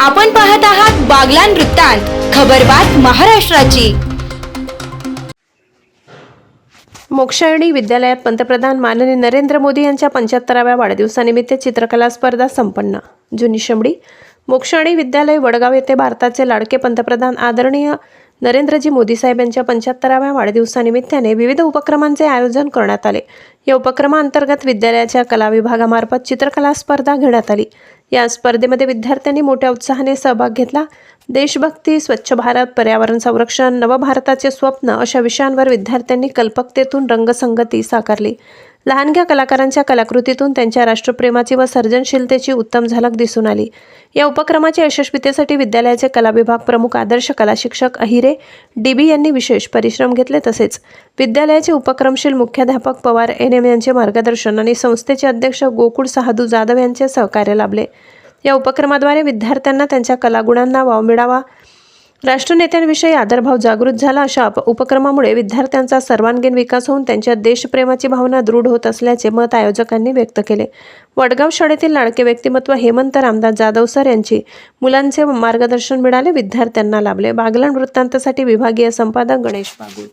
आपण पाहत आहात बागलान वृत्तांत खबरबात महाराष्ट्राची. मोक्षायणी विद्यालयात पंतप्रधान माननीय नरेंद्र मोदी यांच्या पंच्याहत्तराव्या वाढदिवसानिमित्त चित्रकला स्पर्धा संपन्न. जुनी शमडी मोक्षायणी विद्यालय वडगाव येथे भारताचे लाडके पंतप्रधान आदरणीय नरेंद्रजी मोदी साहेब यांच्या पंच्याहत्तराव्या वाढदिवसानिमित्ताने विविध उपक्रमांचे आयोजन करण्यात आले. या उपक्रमाअंतर्गत विद्यालयाच्या कला विभागामार्फत चित्रकला स्पर्धा घेण्यात आली. या स्पर्धेमध्ये विद्यार्थ्यांनी मोठ्या उत्साहाने सहभाग घेतला. देशभक्ती स्वच्छ भारत पर्यावरण संरक्षण नवभारताचे स्वप्न अशा विषयांवर विद्यार्थ्यांनी कल्पकतेतून रंगसंगती साकारली. लहानग्या कलाकारांच्या कलाकृतीतून त्यांच्या राष्ट्रप्रेमाची व सर्जनशीलतेची उत्तम झलक दिसून आली. या उपक्रमाच्या यशस्वीतेसाठी विद्यालयाचे कला विभाग प्रमुख आदर्श कला शिक्षक अहिरे डीबी यांनी विशेष परिश्रम घेतले तसेच विद्यालयाचे उपक्रमशील मुख्याध्यापक पवार एन एम यांचे मार्गदर्शन आणि संस्थेचे अध्यक्ष गोकुळ सहादू जाधव यांचे सहकार्य लाभले. या उपक्रमाद्वारे विद्यार्थ्यांना त्यांच्या कलागुणांना वाव मिळावा राष्ट्रनेत्यांविषयी आदरभाव जागृत झाला अशा उप- उपक्रमामुळे विद्यार्थ्यांचा सर्वांगीण विकास होऊन त्यांच्या देशप्रेमाची भावना दृढ होत असल्याचे मत आयोजकांनी व्यक्त केले. वडगाव शाळेतील लाडके व्यक्तिमत्व हेमंत रामदास जाधव सर यांची मुलांचे मार्गदर्शन मिळाले विद्यार्थ्यांना लाभले. बागलाण वृत्तांतसाठी विभागीय संपादक गणेश बागुल.